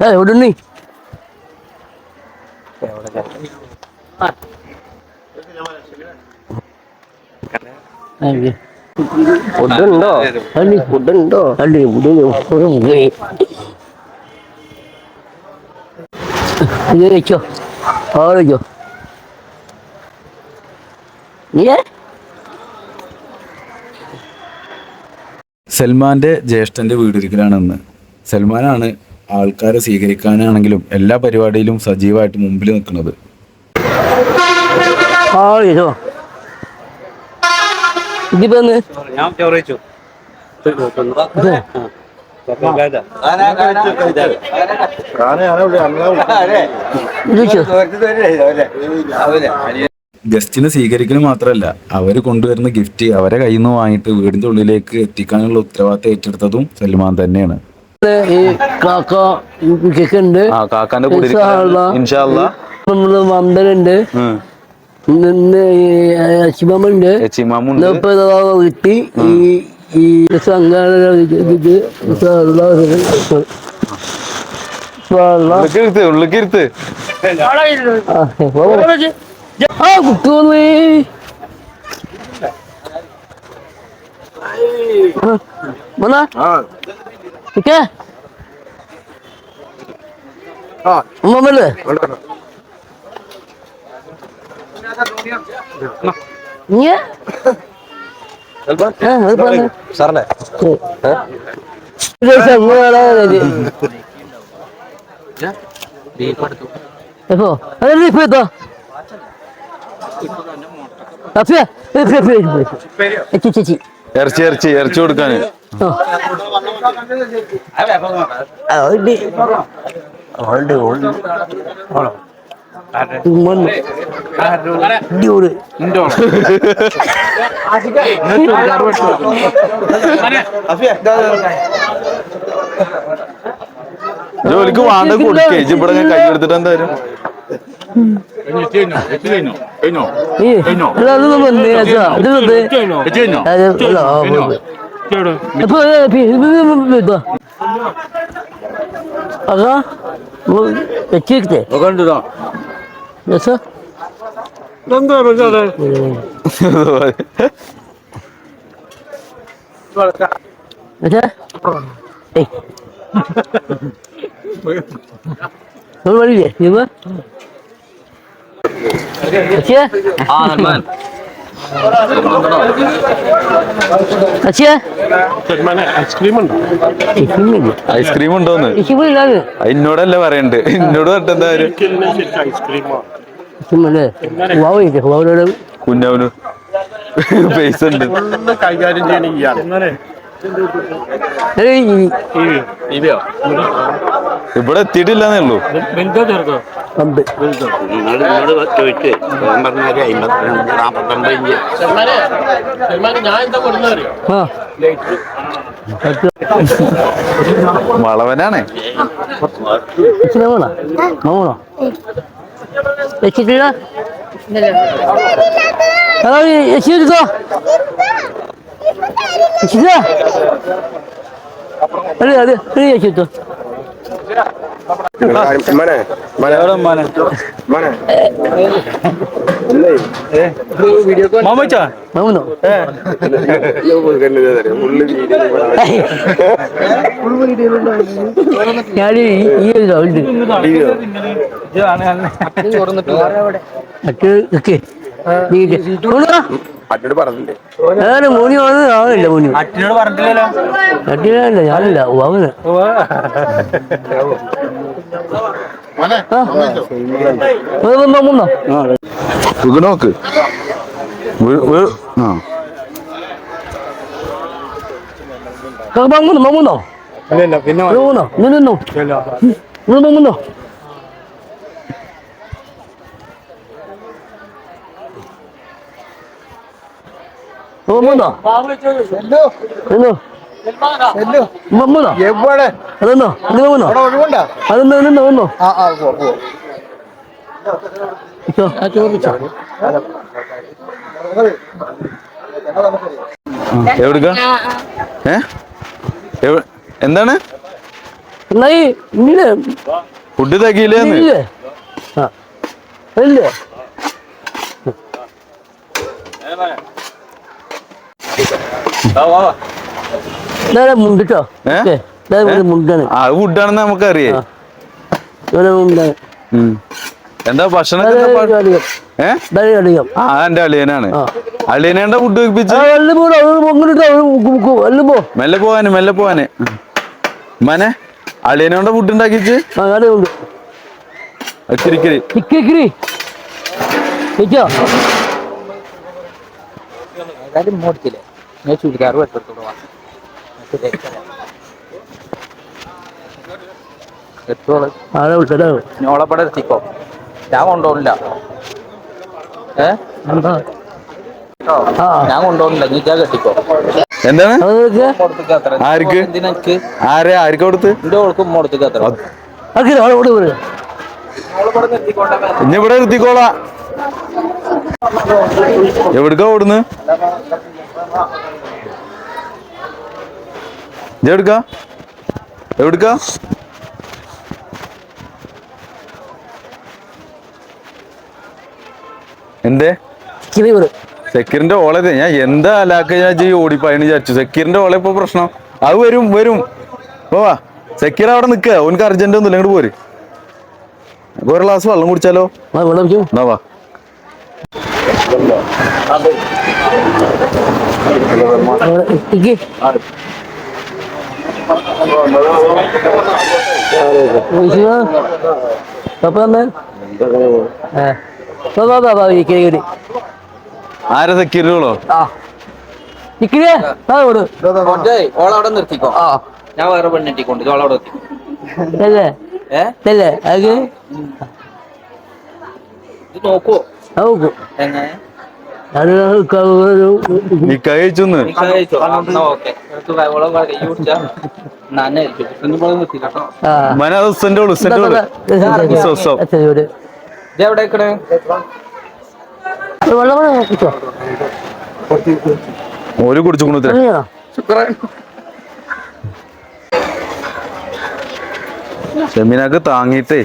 ഏ എവിടെ നീ ഫുഡുണ്ടോ? അല്ലി. ഫുഡുണ്ടോ? അല്ലേ ഇവിടെ മുറി. ഇത് വെച്ചോ അവിടെ വെച്ചോ നീയേ സൽമാന്റെ ജ്യേഷ്ഠന്റെ വീട് ഇന്ന് സൽമാനാണ് ആൾക്കാരെ സ്വീകരിക്കാനാണെങ്കിലും എല്ലാ പരിപാടിയിലും സജീവമായിട്ട് മുമ്പിൽ നിൽക്കുന്നത്. ഗസ്റ്റിനെ സ്വീകരിക്കൽ മാത്രമല്ല അവർ കൊണ്ടുവരുന്ന ഗിഫ്റ്റ് അവരെ കയ്യിൽ നിന്ന് വാങ്ങിയിട്ട് വീടിന്റെ ഉള്ളിലേക്ക് എത്തിക്കാനുള്ള ഉത്തരവാദിത്തം ഏറ്റെടുത്തതും സൽമാൻ തന്നെയാണ്. ഈ കാക്ക ഉണ്ട് ആ കാക്കാന്റെ നമ്മൾ മന്ദനുണ്ട്. ഇപ്പൊ കിട്ടി. ഈ ഈ സംഘടന ഇത് ഉള്ളിക്കിരുത്ത് ആ കുട്ടുവന്നേ വന്നാ. ഓക്കെ ഉമ്മല്ലേ നീ സാറല്ലേ എപ്പോ? അതെ ഇപ്പൊ എത്തോ ചേച്ചി ചേച്ചി ഇറച്ചി ഇറച്ചി ഇറച്ചി കൊടുക്കാന്. ജോലിക്ക് വാണ്ട കൊടുക്കേ. ഇവിടെ കൈ എടുത്തിട്ട് എന്തായാലും. അതൊന്നും വന്നേ അച്ഛാ ഇത് വന്നേ എപ്പോ എപ്പോ അതാ വെച്ചിരിക്കേ രസ അച്ഛാ ഏയ് നിങ്ങൾ വരില്ലേ ഇവ അച്ഛാ അച്ഛാ ഐസ്ക്രീം ഐസ്ക്രീം ഉണ്ടോന്ന്? എന്നോടല്ല പറയണ്ട്. എന്നോട് വാവനോട് കുഞ്ഞവന് പൈസ ഉണ്ട്. കൈകാര്യം ചെയ്യണ ഇവിടെ എത്തിയിട്ടില്ലെന്നേ ഉള്ളൂ. ചോദിച്ച് ഞാൻ ആ വളവനാണ് വെച്ചിട്ടില്ല വെച്ചില്ല അതെ അതെ മനെ മനെ. മാമനോ ഞാൻ ഈ ഈ ഒരു ഉണ്ട് മറ്റേ ഒക്കെ അന്നോട് പറഞ്ഞില്ലേ? ഞാൻ മൂനി വന്നത് ആവില്ല മോനി. അട്ടിനോട് പറഞ്ഞിട്ടില്ലല്ലോ. അട്ടിയല്ല ഞാനില്ല വാങ്ങുന്ന മൂന്നോ ഇത് നോക്ക് മൂന്നോ മൂന്നോ പിന്നെ മൂന്നോ നിന്നോ മൂന്നോ മൂന്നോ എവിടെ? അതെന്നോ നിങ്ങൾ നിന്നോ? എവിടുക്ക? ഏ? എന്താണ്? ഫുഡ് തികയില്ലേന്ന് മുണ്ടിട്ടോ ഏ? നേരെ മുണ്ടാണ്. ആ അത് ഫുഡാണെന്ന് നമുക്കറിയാം. നേരെ മുണ്ടാണ്. എന്താ ഭക്ഷണം ആ എന്റെ അളിയനാണ്. അളിയനേണ്ട ഫുഡ് മെല്ലെ പോവാന് മെല്ലെ പോവാന്. മനെ അളിയനോണ്ട ഫുഡ് ഉണ്ടാക്കിച്ച്? കിരിക്കിരി. ഇക്കിരി ഞാൻ ചുരിദാർ എത്തോൾ ആടെ ഞോളപ്പടെ എത്തിക്കോ ഞാൻ കൊണ്ടുപോകില്ല ഞാൻ കൊണ്ടുപോകില്ല നീ ഞാൻ കെട്ടിക്കോ എന്താണ്? ആർക്ക്? ആരെ? ആർക്ക് നിർത്തിക്കോളാ. എവിടുക്കാ ഓടുന്ന് ഇജ്ജ് എവിടുക്കാ? എന്തേ? സെക്യൂരിന്റെ ഓളെ ഞാൻ എന്താ അലാക്ക ഞാൻ ഓടിപ്പായണ് വിചാരിച്ചു. സെക്യൂരിന്റെ ഓളെ ഇപ്പൊ പ്രശ്നം. അത് വരും വരും. പോവാ സെക്യൂർ അവിടെ നിക്ക. ഓനക്ക് അർജന്റ് ഒന്നും ഇങ്ങോട്ട് പോര്. ഒരു ഗ്ലാസ് വെള്ളം കുടിച്ചാലോ? വെള്ളം വാ. ആരാ സെക്യൂരിറ്റികളോ ഓളവിടെ നിർത്തിക്കോ. ആ. ഞാൻ വേറെ പെണ്ണെട്ടിക്കൊണ്ട് ഓളവിടെ നിർത്തിക്കോ. നോക്കുവോ? നോക്കൂ. എങ്ങനെ? നിക്ക കഴിച്ചൊന്ന്. വെള്ളം കുടിച്ചു? അങ്ങനെയാണോ താങ്ങിട്ടേ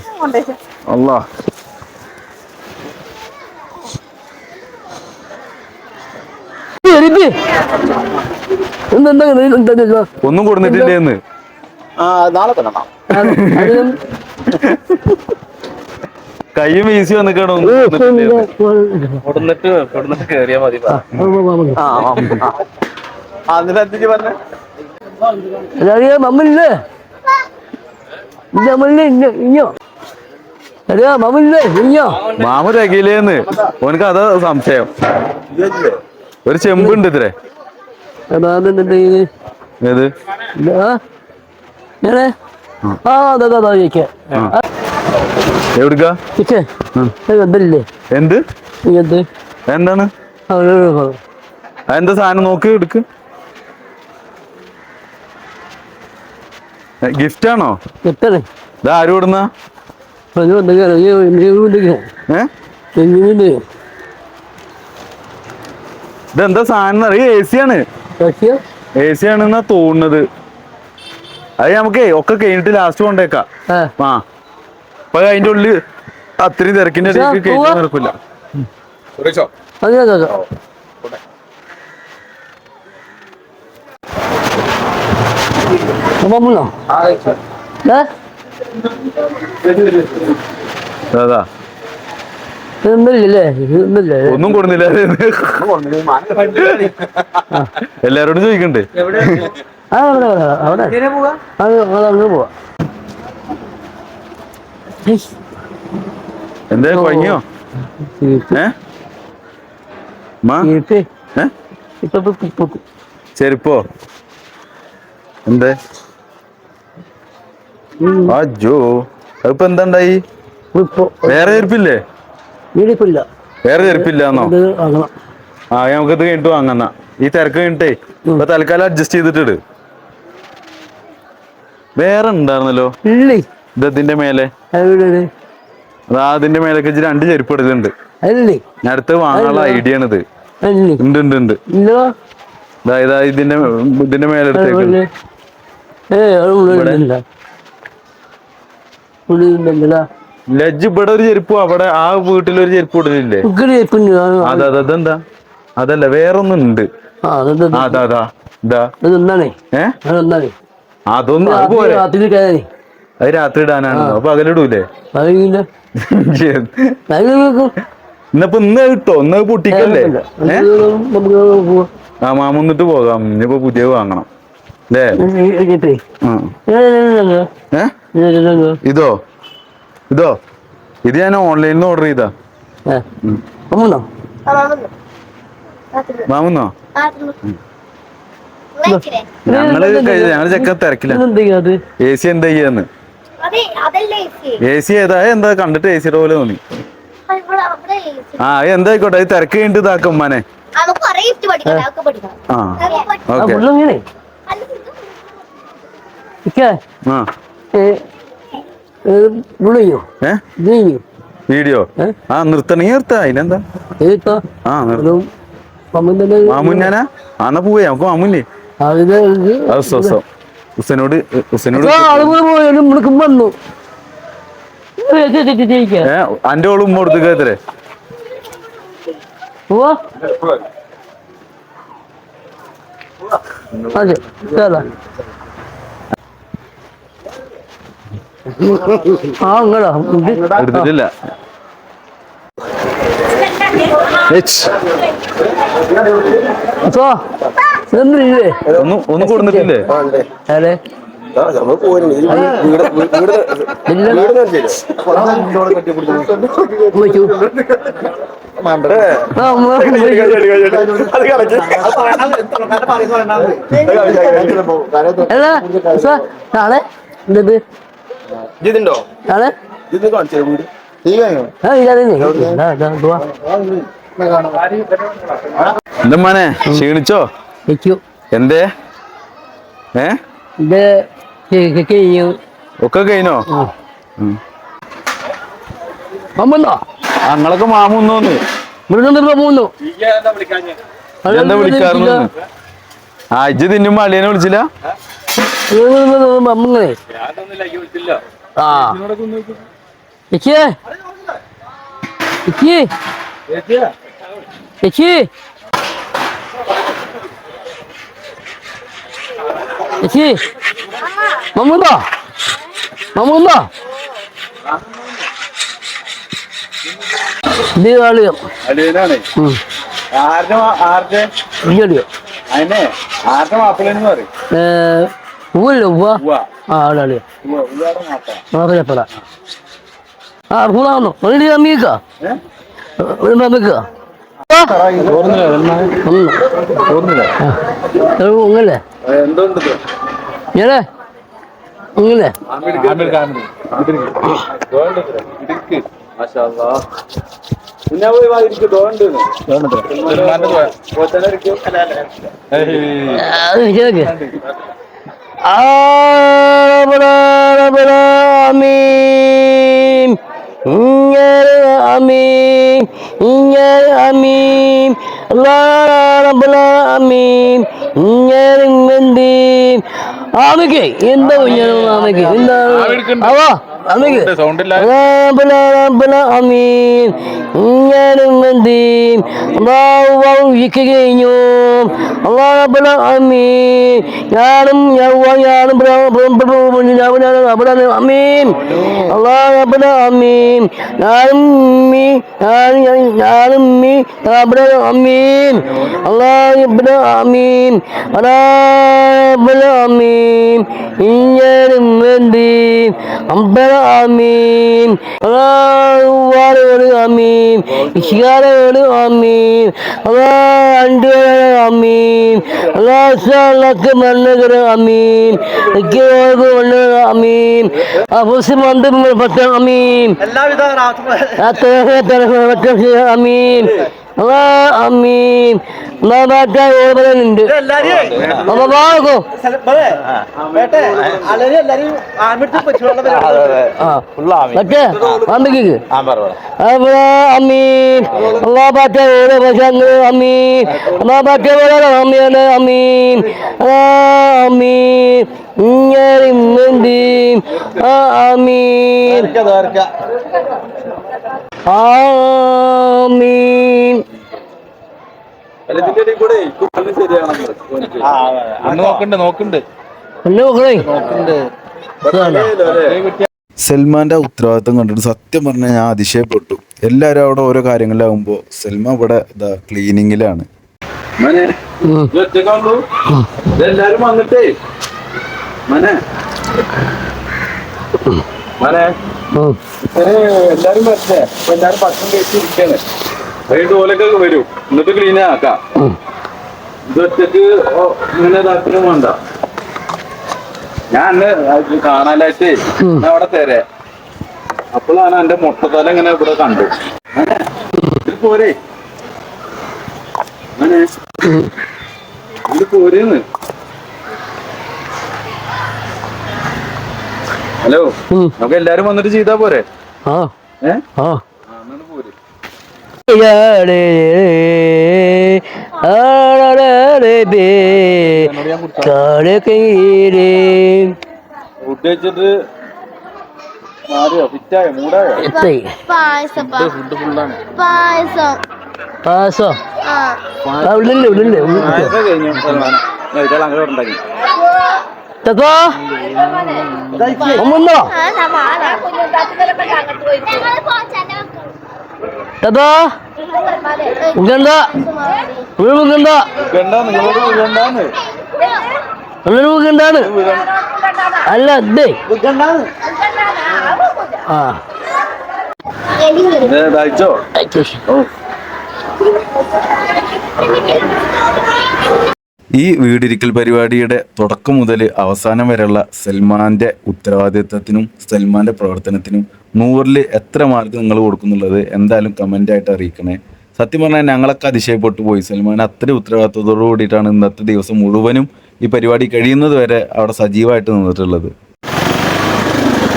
അല്ലാ ഒന്നും കൊടുത്തിട്ടില്ലേന്ന് ആ നാളെ തന്നെ കയ്യും ഈസി വന്നിക്കണോ? കൊടുന്നിട്ട് കൊടുന്നിട്ട് കേറിയാ മതി പറഞ്ഞ? മമ്മില്ലേ? മമ്മില്ലേ ഇഞ്ഞോ മാമ രകിലേന്ന് ഓനക്ക് അതാ സംശയം. ഒരു ചെമ്പുണ്ട് ഇത്രേ ഏത്? എന്ത്? എന്താണ്? സാധനം? നോക്ക് എടുക്ക്. ഗിഫ്റ്റ് ആണോ? ഇത് ആര് ഏ? ഇതെന്താ സാധനം അറിയ? എ സി ആണ്. എ സി ആണെന്നാ തോന്നുന്നത്. അത് നമുക്കേ ഒക്കെ കഴിഞ്ഞിട്ട് ലാസ്റ്റ് കൊണ്ടേക്കാം. ആ. അപ്പൊ അതിന്റെ ഉള്ളിൽ അത്രയും തിരക്കിന്റെ ഇടയ്ക്ക്. കയറ്റി നടക്കില്ല. അത് ഞാൻ കേൾക്കാം മമ്മൂന്നോ ഏ അതാ ഇതൊന്നുമില്ലല്ലേ ഇതൊന്നുമില്ലേ ഒന്നും കൊടുന്നില്ല. എല്ലാരോടും ചോദിക്കണ്ടേ. എന്താ കുഴങ്ങിയോ ചെരുപ്പോ? എന്തേ? അജോ. അതിപ്പോ എന്താണ്ടായി? ഇപ്പൊ. വേറെ ചെരുപ്പില്ലേ? വീടിപ്പില്ല. വേറെ ചെരുപ്പില്ലാന്നോ? ആ നമുക്ക് നമുക്കിത് കഴിഞ്ഞിട്ട് വാങ്ങന്ന ഈ തിരക്ക് കഴിഞ്ഞിട്ടേ ഇപ്പൊ തൽക്കാലം അഡ്ജസ്റ്റ് ചെയ്തിട്ടിട് വേറെ ഉണ്ടായിരുന്നല്ലോ ഇത് ഇതിന്റെ മേലെ. അതാ അതിന്റെ മേലെ ഇജ്ജ് രണ്ട് ചെരുപ്പ് ഞാൻ അടുത്ത് വാങ്ങാനുള്ള ഐഡിയ ആണ് ഇത് അല്ലേ? ഉണ്ട് ഉണ്ട് ഉണ്ട്. ഇല്ലോ? അതായത് ഇതിന്റെ ഇതിന്റെ മേലെ എടുത്തേക്ക്. ഏ പുള്ളിണ്ടല്ലോ ലജ്ജ് ഇവിടെ ഒരു ചെരുപ്പും അവിടെ ആ വീട്ടിലൊരു ചെരുപ്പ് ഇടലില്ലേ അതെ അതെ അതെന്താ അതല്ല വേറൊന്നും ഉണ്ട് ആ അതാ അതാ ഇതാ അതൊന്നും അത് പോരെ രാത്രി കയറി അത് രാത്രി ഇടാനാണ് അപ്പൊ അകലിടൂലേ ഇന്നിപ്പോ ഇന്ന് കിട്ടോ ഇന്ന് പൊട്ടിക്കല്ലേ ആ മാമന്നിട്ട് പോകാം ഇനിയിപ്പോ പുതിയ വാങ്ങണം അല്ലേ ഇതോ ഇതോ? ഇത് ഞാൻ ഓൺലൈനിൽ നിന്ന് ഓർഡർ ചെയ്താ. വാങ്ങുന്നോ? ഞങ്ങൾ ഞങ്ങൾ ചെക്ക തിരക്കില്ല എ സി എന്താ ചെയ്യാന്ന്? അതെ അതല്ലേ എ സി ഏതാ? എന്താ കണ്ടിട്ട് എ സിയുടെ പോലെ തോന്നി. ആ, എന്തായിക്കോട്ടെ? അത് തിരക്ക് കഴിഞ്ഞിട്ട് ഇതാക്കും മനെ ആ. ഓക്കെ. ആ പുള്ളിയോ ഏ ഇത് കഴിഞ്ഞു വീഡിയോ? ആ നിർത്തണെങ്കിൽ നിർത്ത. അതിനെന്താ? ആ മാമുന്നാനാ ആ എന്നാ പോവേ നമുക്ക് മാമുല്ലേ? ഹുസനോട് ഹുസനോട് വന്നു. അന്റെ ഓളും ഉമ്മ കൊടുത്ത് കേത്തരെ അതെ കേറാ ആ ഇങ്ങടാ ഇത് എടുത്തിട്ടില്ല ഒന്നും ഒന്നും കൊടുത്തിട്ടില്ലേ? അതെ നാളെ എന്തത് കാണിച്ചേ വീട്? മോനെ? ക്ഷീണിച്ചോ? വെച്ചു എന്തേ? ഏ? കഴിഞ്ഞു ഒക്കെ കഴിഞ്ഞോ? അമ്മന്നോ ഞങ്ങളൊക്കെ മാമുന്നോന്ന് മൃഗം മൂന്നു എന്താ വിളിക്കാറുണ്ട് ആ ഇജ്ജ് തിന്നുമ്പോ അളിയനെ വിളിച്ചില്ല? അമ്മങ്ങനെ ആ. ചേച്ചി. ചേച്ചി. ചേച്ചി. ചേച്ചി. മമ്മൂന്നോ മമ്മൂന്നോ ദീപാളിയോ അളിയനാണ്. ഉം. ആരുടെ ആരുടെ? ഇയ്യടിയോ. അതിനെ ആരുടെ മാപ്പിളെന്ന് പറയും? പൂവല്ലോ പൂവ ഉവ്വ. ആ ഉവ്വയുടെ മാപ്പിള. മാറിയപ്പെടാ ആ പൂളാണോ ഒരു അമ്മീക്ക ഒരു അമ്മീക്ക. പോത്തനെ ഇരിക്ക്. അത് അമീൻ അമീൻ അമീൻ ആമയ്ക്ക് എന്താ കുഞ്ഞാണ് ആമയ്ക്ക് എന്താ അവ എന്തി കഴിഞ്ഞു. ഞാനും ഞാനും ഞാനും അമീൻ. അള്ളാഹുബല അമീൻ. ഞാനും മീ ഞാനും ഞാനും അവിടെ അമീൻ. അള്ളാഹുബല അമീൻ. അലാബല അമീൻ. വേണ്ടി അമ്പല আমিন আমিন আমিন আমিন லட்சம் மன்னர் அமீன் அமீன் அவசியம் வந்து பட்டம் அமீன் அமீன் അമീൻ. അമീൻ അമീൻ ഏവരുണ്ട് അപ്പൊ വാങ്ങോ ആ. മറ്റേ അമ്മയ്ക്ക് അപ്പൊ ഏത് പക്ഷേ അമ്മീൻ അല്ലാ പാറ്റ വളരെ അമ്മയാണ് അമ്മീൻ ആ അമ്മീൻ ഇങ്ങനെ ആ അമ്മീൻ ആമീൻ നോക്കണ്ട് നോക്കണ്ട് എന്നെ ഉത്തരവാദിത്വം കണ്ടിട്ട് സത്യം പറഞ്ഞാൽ ഞാൻ അതിശയപ്പെട്ടു. എല്ലാവരും അവിടെ ഓരോ കാര്യങ്ങളിലാകുമ്പോൾ സൽമ ഇവിടെ ഇതാ ക്ലീനിങ്ങിലാണ് എല്ലാരും വന്നിട്ടേ. മനെ. മനെ. ഉം. എല്ലാരും വരട്ടെ. അപ്പൊ എല്ലാരും ഭക്ഷണം കഴിച്ചിരിക്കാണ്. വൈകിട്ട് ഓലൊക്കെ വരും. എന്നിട്ട് ക്ലീൻ ആക്കാം. ഉം. ഇത് ഒറ്റയ്ക്ക് ഓ, ഇങ്ങനെ താല്പര്യം വേണ്ട. ഞാൻ കാണാനായിട്ട് അവിടെ തരെ. അപ്പോഴാണ് എന്റെ മുട്ടത്തല ഇങ്ങനെ ഇവിടെ കണ്ടു പോരെ. ഇത് പോരേന്ന്. ഹലോ. നമുക്ക് എല്ലാരും വന്നിട്ട് ചെയ്താ പോരെ? ആ. ഏ? പായസം പായസം. പാസോ ആ. ആ, ഉള്ളില്ലേ തക്കോ ആ സമാധാ ഞങ്ങൾ പോച്ചന്റെ തക്കോ ഉഗണ്ട. ഉഗണ്ടാണ്. അല്ല ഇതേ ആ. ഈ വീടിരിക്കൽ പരിപാടിയുടെ തുടക്കം മുതൽ അവസാനം വരെയുള്ള സൽമാന്റെ ഉത്തരവാദിത്വത്തിനും സൽമാന്റെ പ്രവർത്തനത്തിനും നൂറിൽ എത്ര മാർക്ക് നിങ്ങൾ കൊടുക്കുന്നുള്ളത് എന്തായാലും കമന്റ് ആയിട്ട് അറിയിക്കണേ. സത്യം പറഞ്ഞാൽ ഞങ്ങളൊക്കെ അതിശയപ്പെട്ടു പോയി. സൽമാൻ അത്ര ഉത്തരവാദിത്വത്തോടു കൂടിയിട്ടാണ് ഇന്നത്തെ ദിവസം മുഴുവനും ഈ പരിപാടി കഴിയുന്നത് വരെ അവിടെ സജീവമായിട്ട് നിന്നിട്ടുള്ളത്.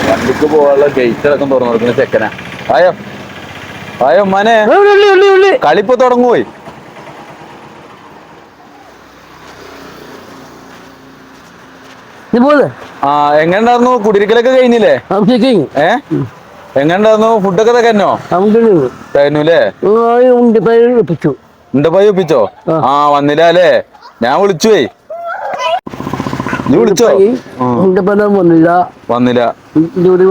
വണ്ടിക്ക് പോകാനുള്ള ഗേറ്റ് അടക്കം തുറന്നു കൊടുക്കുന്ന ചെക്കനാ ആയോ? ആയോ മനെ ഉള്ളി ഉള്ളി ഉള്ളി ഉള്ളി. കളിപ്പോ തുടങ്ങുപോയി ആ എങ്ങനെ ആ എങ്ങനെയുണ്ടായിരുന്നു? കുടിരിക്കലൊക്കെ കഴിഞ്ഞില്ലേ? ഏഹ് ഏ? എങ്ങനെയുണ്ടായിരുന്നു? ഫുഡൊക്കെ ഒപ്പിച്ചു എന്റെ പൈ ഒപ്പിച്ചോ ആ. വന്നില്ല അല്ലേ ഞാൻ വിളിച്ചുവേ നീ വിളിച്ചോ? വന്നില്ല. വന്നില്ല. ജോലി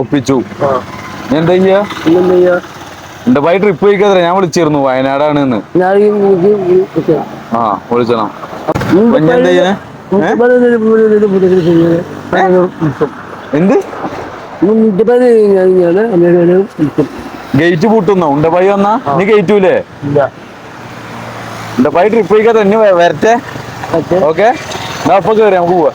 ഒപ്പിച്ചു. എന്താ ചെയ്യാ? എന്റെ പൈ ട്രിപ്പ് പോയിക്കത്ര ഞാൻ വിളിച്ചിരുന്നു. വയനാടാണ് എനിക്ക് ആ വിളിച്ചണം. എന്താ എന്ത്. ഗേറ്റ് പൂട്ടുന്നു? ഉണ്ട പൈ വന്നാ നീ ഗേറ്റൂലേ ഇല്ല. ഉണ്ട പൈ ട്രിപ്പ് ഇനി വരട്ടെ? ഓക്കേ. അപ്പൊ കേറി നമുക്ക് പോവാ.